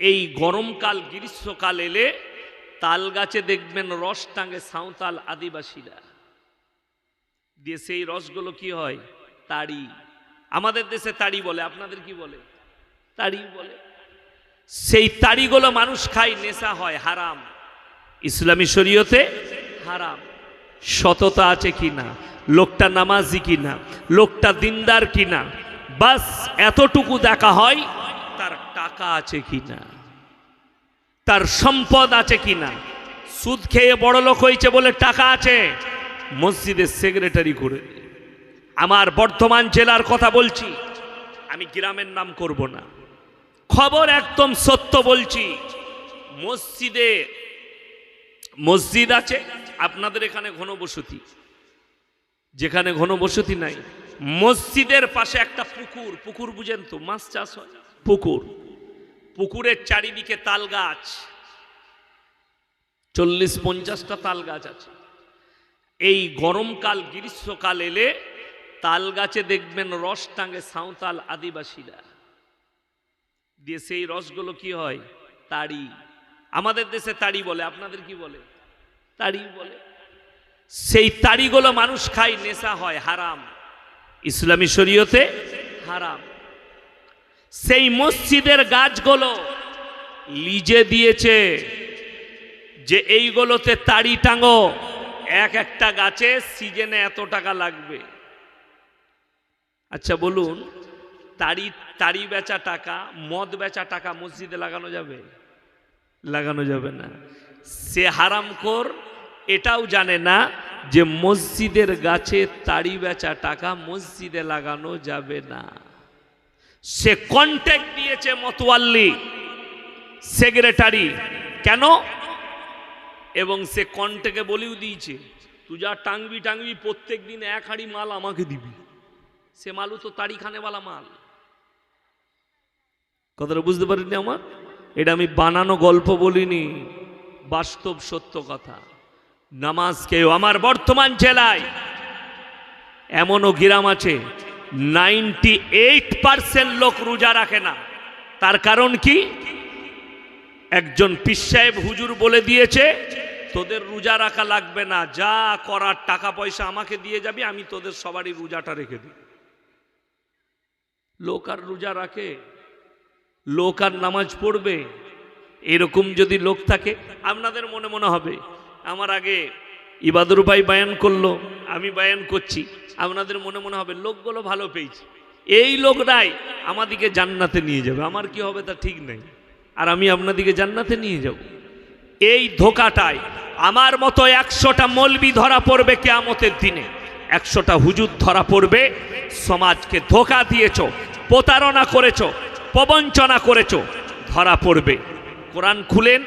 এই গরমকাল, গ্রীষ্মকাল এলে তাল গাছে দেখবেন রস টাঙে সাঁওতাল আদিবাসীরা। দিয়ে সেই রসগুলো কি হয়? তাড়ি। আমাদের দেশে তাড়ি বলে, আপনাদের কি বলে? তাড়ি বলে। সেই তাড়িগুলো মানুষ খায়, নেশা হয়, হারাম। ইসলামী শরীয়তে হারাম। সততা আছে কি না? লোকটা নামাজি কিনা লোকটা দিনদার কিনা বাস এতটুকু দেখা হয় টাকা আছে কি না তার সম্পদ আছে কিনা? সুদ খেয়ে বড় লোক হয়েছে বলে টাকা আছে? মসজিদের সেক্রেটারি করে আমার বর্ধমান জেলার কথা বলছি, আমি গ্রামের নাম করব না। খবর একদম সত্য বলছি, মসজিদে মসজিদ আছে, আপনাদের এখানে ঘনবসতি। যেখানে ঘনবসতি নাই, মসজিদের পাশে একটা পুকুর পুকুর বুঝেন তো, মাছ চাষ হয়। পুকুর। পুকুরের চারিদিকে তাল গাছ। চল্লিশ পঞ্চাশটা তাল গাছ আছে। এই গরমকাল, গ্রীষ্মকাল এলে তাল গাছে দেখবেন রস টাঙে সাঁওতাল আদিবাসীরা। দিয়ে সেই রসগুলো কি হয়? তাড়ি। আমাদের দেশে তাড়ি বলে, আপনাদের কি বলে? তাড়ি বলে। সেই তাড়িগুলো মানুষ খায়, নেশা হয়, হারাম। ইসলামী শরীয়তে হারাম। সেই মসজিদের গাছগুলো লিজে দিয়েছে যে এইগুলোতে তাড়ি টাঙো। এক একটা গাছে সিজনে এত টাকা লাগবে। আচ্ছা বলুন তাড়ি তাড়ি বেচা টাকা, মদ বেচা টাকা মসজিদে লাগানো যাবে? লাগানো যাবে না। সে হারামখোর এটাও জানে না যে মসজিদের গাছে তাড়ি বেচা টাকা মসজিদে লাগানো যাবে না। সে কন্ট্যাক্ট দিয়েছে মতোয়াল্লি, সেক্রেটারি। কেন? এবং সে কন্টেকে বলেও দিয়েছে, তুই যা টাংবি টাংবি প্রত্যেক দিন এক হাড়ি মাল আমাকে দিবি। সে মালও তো তাড়ি খানেওয়ালা মাল। কথাটা বুঝতে পারিনি আমার? এটা আমি বানানো গল্প বলিনি, বাস্তব সত্য কথা। নামাজ কেউ, আমার বর্তমান জেলায় এমনও গ্রাম আছে নাইনটি এইট পার্সেন্ট লোক রোজা রাখে না। তার কারণ কি? একজন পিস সাহেব হুজুর বলে দিয়েছে, তোদের রোজা রাখা লাগবে না, যা করার টাকা পয়সা আমাকে দিয়ে যাবি, আমি তোদের সবারই রোজাটা রেখে দিই। লোক আর রোজা রাখে, লোক আর নামাজ পড়বে, এরকম যদি লোক থাকে, আপনাদের মনে মনে হবে, আমার আগে ইবাদুর ভাই বায়ান করল, আমি বায়ান করছি। আপনাদের মনে মনে হবে, লোকগুলো ভালো পেয়েছি। এই লোকরাই আমাদিকে জান্নাতে নিয়ে যাবে। আমার কি হবে তা ঠিক নেই। আর আমি আপনাদিকে জান্নাতে নিয়ে যাব। এই ধোকাটায় আমার মতো একশোটা মলবি ধরা পড়বে কেয়ামতের দিনে। একশোটা হুজুর ধরা পড়বে। সমাজকে ধোকা দিয়েছ, প্রতারণা করেছ, প্রবঞ্চনা করেছ, ধরা পড়বে। কোরআন খুলেন,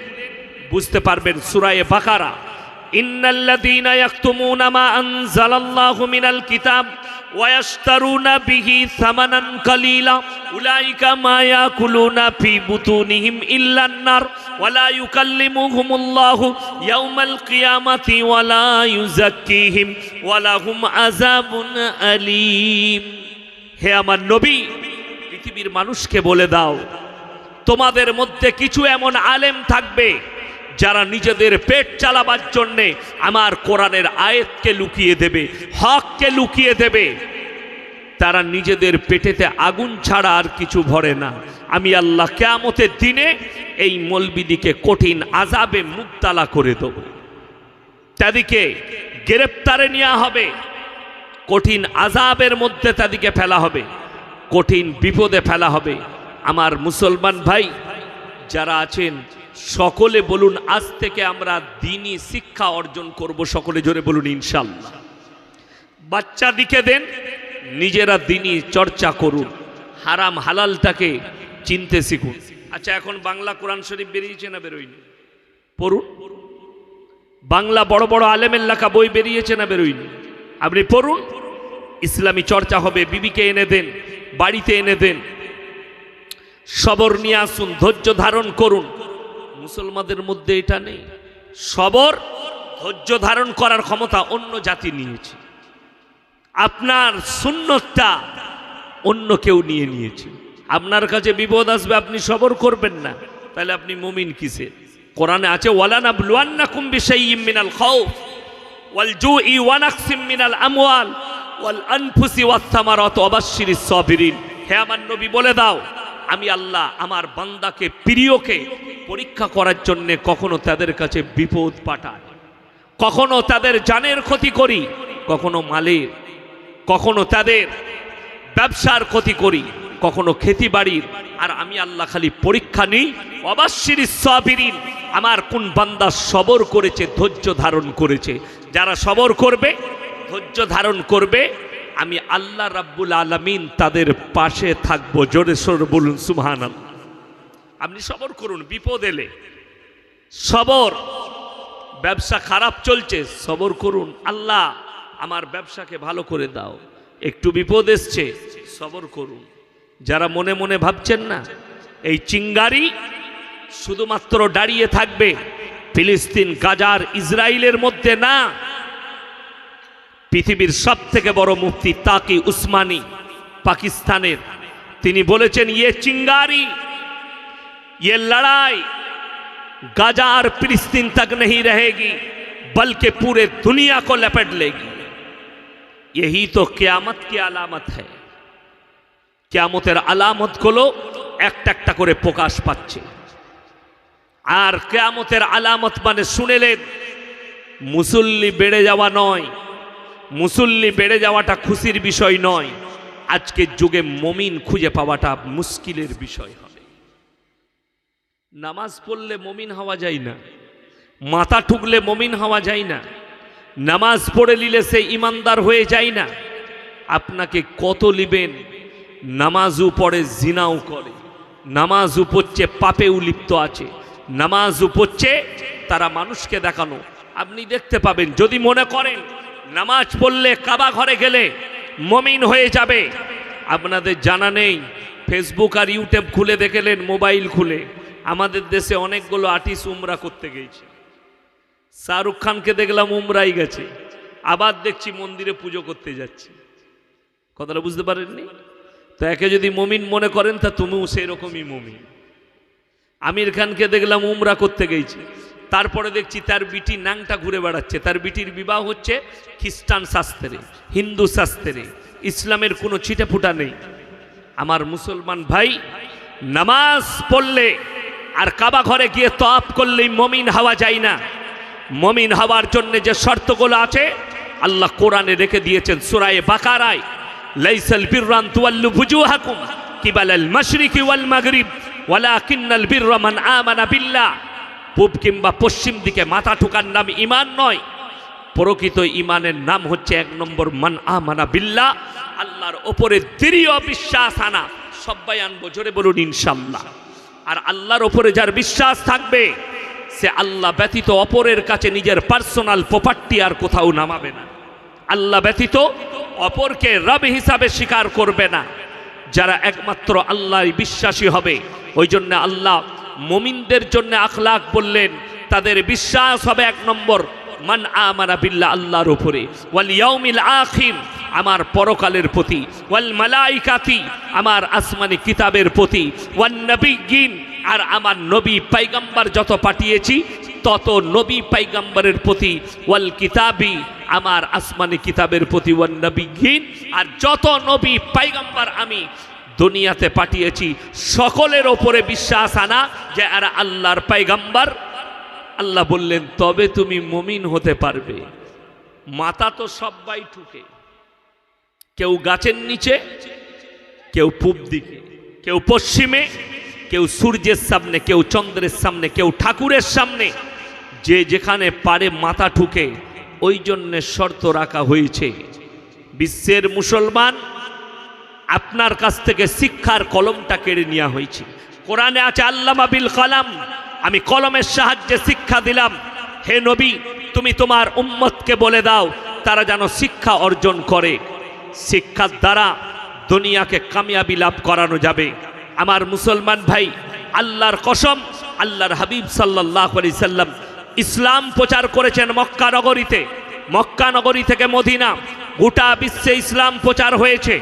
বুঝতে পারবেন সুরায়ে বাকারা। ইন্নাল্লাযীনা ইয়াকতুমুনা মা আনজালাল্লাহু মিনাল কিতাব ويشترون به ثمنا قليلا أولئك ما يأكلون في بطونهم إلا النار ولا يكلمهم الله يوم القيامة ولا يزكيهم ولهم عذاب أليم হে আমার নবী পৃথিবীর মানুষকে বলে দাও তোমাদের মধ্যে কিছু এমন আলেম থাকবে যারা নিজেদের পেট চালাবার জন্যে আমার কোরআনের আয়েতকে লুকিয়ে দেবে, হককে লুকিয়ে দেবে, তারা নিজেদের পেটেতে আগুন ছাড়া আর কিছু ভরে না। আমি আল্লাহ কেয়ামতের দিনে এই মলবিদিকে কঠিন আজাবে মুক্তালা করে দেব। তাদেরকে গ্রেপ্তারে নেওয়া হবে, কঠিন আজাবের মধ্যে তাদেরকে ফেলা হবে, কঠিন বিপদে ফেলা হবে। আমার মুসলমান ভাই, যারা আছেন সকলে বলুন, আজ থেকে আমরা দিনই শিক্ষা অর্জন করব। সকলে জোরে বলুন ইনশাল্লাহ বাচ্চা দিকে দেন, নিজেরা দিনই চর্চা করুন। হারাম হালালটাকে চিনতে শিখুন। আচ্ছা এখন বাংলা কোরআন শরীফ বেরিয়েছে না বেরোয়নি? পড়ুন। বাংলা বড় বড় আলেমের লেখা বই বেরিয়েছে না বেরোয়নি? আপনি পড়ুন। ইসলামী চর্চা হবে, বিবিকে এনে দেন, বাড়িতে এনে দেন। সবর নিয়ে আসুন, ধৈর্য ধারণ করুন। মুসলমানদের মধ্যে এটা নেই। সবর, ধৈর্য ধারণ করার ক্ষমতা অন্য জাতি নিয়েছে। আপনার সুন্নতটা অন্য কেউ নিয়ে নিয়েছে। আপনার কাছে বিপদ আসবে, আপনি সবর করবেন না। তাহলে আপনি মুমিন কিসে? কোরআনে আছে ওয়ালানা ওয়াল মিনাল আমওয়াল, ওয়াল আনফুসি হে আমার নবী, বলে দাও আমি আল্লাহ আমার বান্দাকে, প্রিয়কে পরীক্ষা করার জন্য কখনো তাদের কাছে বিপদ পাঠায় কখনো তাদের জানের ক্ষতি করি, কখনো মালের। কখনো তাদের ব্যবসার ক্ষতি করি, কখনো খেতি বাড়ির। আর আমি আল্লাহ খালি পরীক্ষা নিই অবাশ্যির সাবিরিন আমার কোন বান্দা সবর করেছে, ধৈর্য ধারণ করেছে। যারা সবর করবে, ধৈর্য ধারণ করবে আমি আল্লাহ রাব্বুল আলামিন তাদের পাশে থাকব। জোরে সোর বলুন সুবহান আপনি সবর করুন, বিপদ এলে। সবর, ব্যবসা খারাপ চলছে, সবর করুন। আল্লাহ, আমার ব্যবসাকে ভালো করে দাও। একটু বিপদ এসছে, সবর করুন। যারা মনে মনে ভাবছেন না, এই চিঙ্গারি শুধুমাত্র দাঁড়িয়ে থাকবে ফিলিস্তিন, গাজার ইসরায়েলের মধ্যে না পৃথিবীর সব থেকে বড় মুফতি তাকি উসমানী পাকিস্তানের তিনি বলেছেন ইয়ে চিঙ্গারি ये लड़ाई गाजा और फिलिस्तीन तक नहीं रहेगी बल्कि पूरे दुनिया को लपेट लेगी यही तो क्यामत की আলামত है কেয়ামতের আলামতগুলো একটা একটা করে প্রকাশ পাচ্ছে আর কেয়ামতের আলামত মানে শুনেলেন মুসল্লি বেড়ে যাওয়া নয় মুসল্লি বেড়ে যাওয়াটা খুশির বিষয় নয়। আজকের যুগে মমিন খুঁজে পাওয়াটা মুশকিলের বিষয় হবে। নামাজ পড়লে মমিন হওয়া যায় না। মাথা ঠুকলে মমিন হওয়া যায় না। নামাজ পড়ে নিলে সে ইমানদার হয়ে যায় না। আপনাকে কত লিবেন নামাজও পড়ে, জিনাও করে। নামাজও পড়ছে, পাপেও লিপ্ত আছে। নামাজও পড়ছে, তারা মানুষকে দেখানো। আপনি দেখতে পাবেন, যদি মনে করেন নামাজ পড়লে কাবা ঘরে গেলে মমিন হয়ে যাবে। আপনাদের জানা নেই ফেসবুক আর ইউটিউব খুলে দেখেলেন, মোবাইল খুলে। আমাদের দেশে অনেকগুলো আর্টিস্ট উমরা করতে গেছে শাহরুখ খানকে দেখলাম উমরাই গেছে। আবার দেখছি মন্দিরে পুজো করতে যাচ্ছে। কথাটা বুঝতে পারেননি? তো একে যদি মমিন মনে করেন, তা তুমিও সেই রকমই মমিন। আমির খানকে দেখলাম উমরা করতে গেছি তারপরে দেখছি তার বিটি নাংটা ঘুরে বেড়াচ্ছে। তার বিটির বিবাহ হচ্ছে খ্রিস্টান শাস্ত্রে, হিন্দু শাস্ত্রে। ইসলামের কোনো ছিটেফুটা নেই। আমার মুসলমান ভাই, নামাজ পড়লে আর কাবা ঘরে গিয়ে তপ করলেই মমিন হওয়া যায় না। মমিন হওয়ার জন্য যে শর্তগুলো আছে, আল্লাহ কোরআনে রেখে দিয়েছেন সুরায়ে বাকারায়, লাইসাল বিররান তুয়াল্লু বুজু বুজুহাকুম কিবালাল মাশরিকি ওয়াল মাগরিব, ওয়ালাকিন্নাল বিররা মান আমানা বিল্লাহ। পূব কিংবা পশ্চিম দিকে মাথা ঠুকার নাম ইমান নয়। প্রকৃত ইমানের নাম হচ্ছে এক নম্বর মান আমানা বিল্লাহ, আল্লাহর ওপরে দৃঢ় বিশ্বাস আনা। সবাই আনব, জোরে বলুন ইনশাল্লাহ আর আল্লাহর ওপরে যার বিশ্বাস থাকবে, সে আল্লাহ ব্যতীত অপরের কাছে নিজের পার্সোনাল প্রপার্টি আর কোথাও নামাবে না। আল্লাহ ব্যতীত অপরকে রব হিসাবে স্বীকার করবে না। যারা একমাত্র আল্লাহ বিশ্বাসী হবে, ওই জন্য আল্লাহ মমিনদের জন্য আখলাখ বললেন, তাদের বিশ্বাস হবে এক নম্বর, মান আমানা বিল্লাহ আল্লাহর উপরে, ওয়াল ইয়াউমিল আখির, আমার পরকালের প্রতি, ওয়াল মালাইকাতি, আমার আসমানি কিতাবের প্রতি, ওয়ান নবিগিন, আর আমার নবী পাইগাম্বার যত পাঠিয়েছি, তত নবী পাইগাম্বারের প্রতি, ওয়াল কিতাবি, আমার আসমানি কিতাবের প্রতি, ওয়ান নবিগিন, আর যত নবী পাইগাম্বার আমি দুনিয়াতে পাঠিয়েছি, সকলের ওপরে বিশ্বাস আনা যে আর আল্লাহর পাইগাম্বার। আল্লাহ বললেন, তবে তুমি মমিন হতে পারবে। মাথা তো সবাই ঠুকে। কেউ গাছের নিচে, কেউ পূব দিকে, কেউ পশ্চিমে, কেউ সূর্যের সামনে, কেউ চন্দ্রের সামনে, কেউ ঠাকুরের সামনে। যে যেখানে পারে মাথা ঠুকে, ওই জন্যে শর্ত রাখা হয়েছে। বিশ্বের মুসলমান আপনার কাছ থেকে শিক্ষার কলমটা কেড়ে নেওয়া হয়েছে। কোরআনে আছে, আল্লামা বিল কালাম, আমি কলমের সাহায্যে শিক্ষা দিলাম। হে নবী, তুমি তোমার উম্মতকে বলে দাও, তারা যেন শিক্ষা অর্জন করে। শিক্ষার দ্বারা দুনিয়াকে কামিয়াবি লাভ করানো যাবে। আমার মুসলমান ভাই, আল্লাহর কসম, আল্লাহর হাবিব সাল্লাহ সাল্লাম ইসলাম প্রচার করেছেন মক্কা নগরীতে। মক্কা নগরী থেকে মদিনা, গোটা বিশ্বে ইসলাম প্রচার হয়েছে।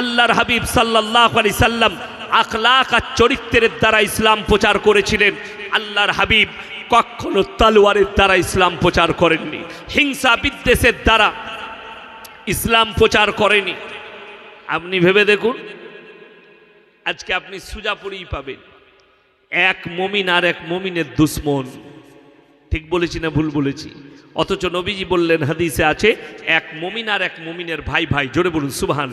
আল্লাহর হাবিব সাল্লাহ আলি সাল্লাম আখলাক আর চরিত্রের দ্বারা ইসলাম প্রচার করেছিলেন। আল্লাহর হাবিব কখনো তালোয়ারের দ্বারা ইসলাম প্রচার করেননি। হিংসা বিদ্বেষের দ্বারা ইসলাম প্রচার করেনি। আপনি ভেবে দেখুন, আজকে আপনি সুজাপুরেই পাবেন। এক মমিন আর এক মমিনের দুশ্মন। ঠিক বলেছি না ভুল বলেছি? অথচ নবীজি বললেন, হাদিসে আছে, এক মমিন আর এক মমিনের ভাই ভাই। জোরে বলুন সুবাহান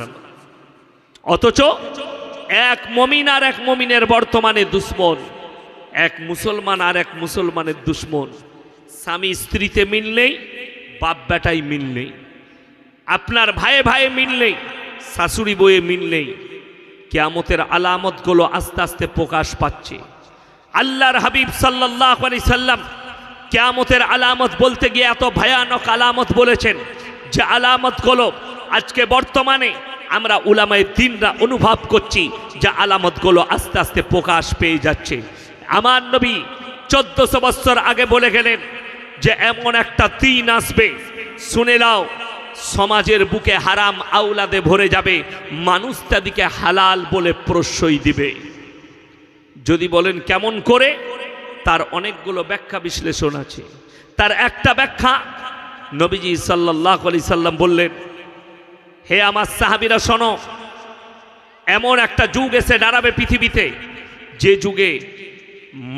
অথচ এক মমিন আর এক মমিনের বর্তমানে দুশ্মন, এক মুসলমান আর এক মুসলমানের দুশ্মন। স্বামী স্ত্রীতে মিল নেই, বাপ বেটাই মিল নেই। আপনার ভাইয়ে ভাইয়ে মিল নেই, শাশুড়ি বইয়ে মিল নেই। কেয়ামতের আলামতগুলো আস্তে আস্তে প্রকাশ পাচ্ছে। আল্লাহর হাবিব সাল্লাহ আলি সাল্লাম কেয়ামতের আলামত বলতে গিয়ে এত ভয়ানক আলামত বলেছেন যে আলামতগুলো আজকে বর্তমানে আমরা উলামায় দিনরা অনুভব করছি যে আলামতগুলো আস্তে আস্তে প্রকাশ পেয়ে যাচ্ছে। আমার নবী চোদ্দশো বছর আগে বলে গেলেন যে এমন একটা দিন আসবে, শুনে নাও, সমাজের বুকে হারাম আউলাদে ভরে যাবে মানুষ তাদিকে হালাল বলে প্রশ্রয় দিবে। যদি বলেন কেমন করে, তার অনেকগুলো ব্যাখ্যা বিশ্লেষণ আছে। তার একটা ব্যাখ্যা নবীজি সাল্লাহ আলি সাল্লাম বললেন হে আমার সাহাবিরা, শোনো। এমন একটা যুগ এসে দাঁড়াবে পৃথিবীতে, যে যুগে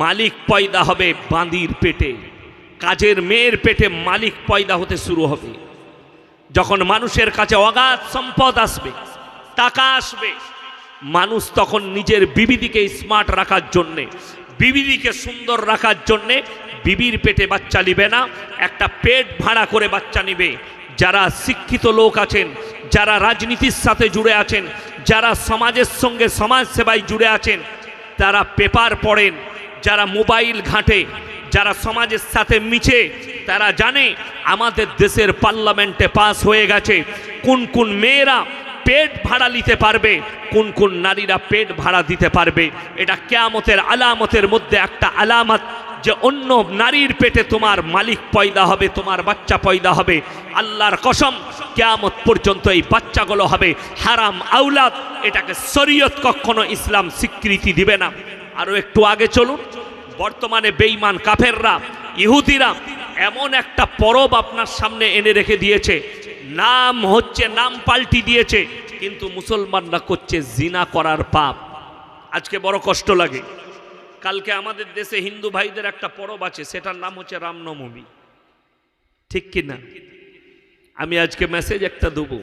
মালিক পয়দা হবে বাঁদির পেটে, কাজের মেয়ের পেটে মালিক পয়দা হতে শুরু হবে। যখন মানুষের কাছে অগাধ সম্পদ আসবে, টাকা আসবে, মানুষ তখন নিজের বিবিদিকে স্মার্ট রাখার জন্যে, বিবিদিকে সুন্দর রাখার জন্যে বিবির পেটে বাচ্চা নিবে না, একটা পেট ভাড়া করে বাচ্চা নিবে। যারা শিক্ষিত লোক আছেন, যারা রাজনীতির সাথে জুড়ে আছেন, যারা সমাজের সঙ্গে সমাজ সেবায় জুড়ে আছেন, তারা পেপার পড়েন, যারা মোবাইল ঘাঁটে, যারা সমাজের সাথে মিছে, তারা জানে আমাদের দেশের পার্লামেন্টে পাস হয়ে গেছে। কোন কোন মেয়েরা পেট ভাড়া নিতে পারবে, কোন কোন নারীরা পেট ভাড়া দিতে পারবে। এটা কেয়ামতের আলামতের মধ্যে একটা আলামত যে অন্য নারীর পেটে তোমার মালিক পয়দা হবে, তোমার বাচ্চা পয়দা হবে। আল্লাহর কসম, কেয়ামত পর্যন্ত এই বাচ্চাগুলো হবে। হারাম আউলাদ এটাকে শরীয়ত কখনো ইসলাম স্বীকৃতি দিবে না। আরও একটু আগে চলুন, বর্তমানে বেঈমান কাফেররা, ইহুদিরা, এমন একটা পরব আপনার সামনে এনে রেখে দিয়েছে। নাম হচ্ছে, নাম পাল্টি দিয়েছে, কিন্তু মুসলমানরা করছে জিনা করার পাপ। আজকে বড় কষ্ট লাগে। কালকে আমাদের দেশে হিন্দু ভাইদের একটা পরব আছে, সেটার নাম হচ্ছে রামনবমী। ঠিক কি না? আমি আজকে মেসেজ একটা দেবো।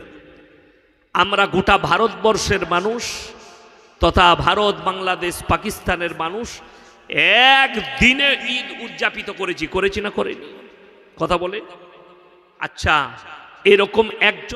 আমরা গোটা ভারতবর্ষের মানুষ তথা ভারত, বাংলাদেশ, পাকিস্তানের মানুষ একদিনে ঈদ উদযাপিত করেছি। করেছি না করেনি? কথা বলে? আচ্ছা এরকম একজন